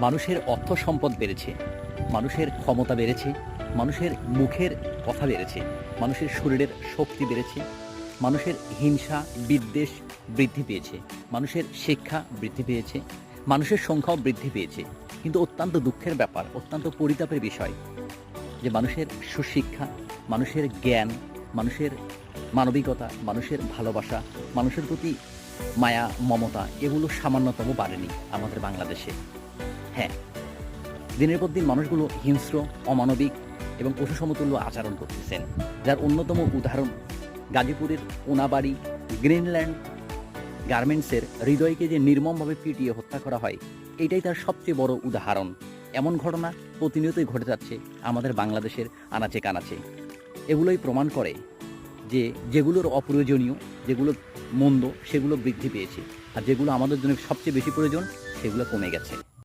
মানুষের অর্থ সম্পদ বেড়েছে, মানুষের ক্ষমতা বেড়েছে, মানুষের মুখের কথা বেড়েছে, মানুষের শরীরের শক্তি বেড়েছে, মানুষের হিংসা, বিদ্বেষ বৃদ্ধি পেয়েছে, মানুষের শিক্ষা বৃদ্ধি পেয়েছে, মানুষের সংখ্যাও বৃদ্ধি পেয়েছে। কিন্তু অত্যন্ত দুঃখের ব্যাপার, অত্যন্ত পরিতাপের বিষয় যে মানুষের সুশিক্ষা, মানুষের জ্ঞান, মানুষের মানবিকতা, মানুষের ভালোবাসা, মানুষের প্রতি মায়া, মমতা এগুলো সামান্যতম বাড়েনি আমাদের বাংলাদেশে। হ্যাঁ। দিনের পর দিন মানুষগুলো হিংস্র, অমানবিক এবং পশু সমতুল্য আচরণ করতেছেন, যার অন্যতম উদাহরণ গাজীপুরের ওনাবাড়ি গ্রিনল্যান্ড গার্মেন্টসের হৃদয়কে যে নির্মমভাবে পিটিয়ে হত্যা করা হয়, এটাই তার সবচেয়ে বড় উদাহরণ। এমন ঘটনা প্রতিনিয়তই ঘটে যাচ্ছে আমাদের বাংলাদেশের আনাচে কানাচে। এগুলোই প্রমাণ করে যে যেগুলোর অপ্রয়োজনীয়, যেগুলো মন্দ, সেগুলো বৃদ্ধি পেয়েছে। আর যেগুলো আমাদের জন্য সবচেয়ে বেশি প্রয়োজন, সেগুলো কমে গেছে।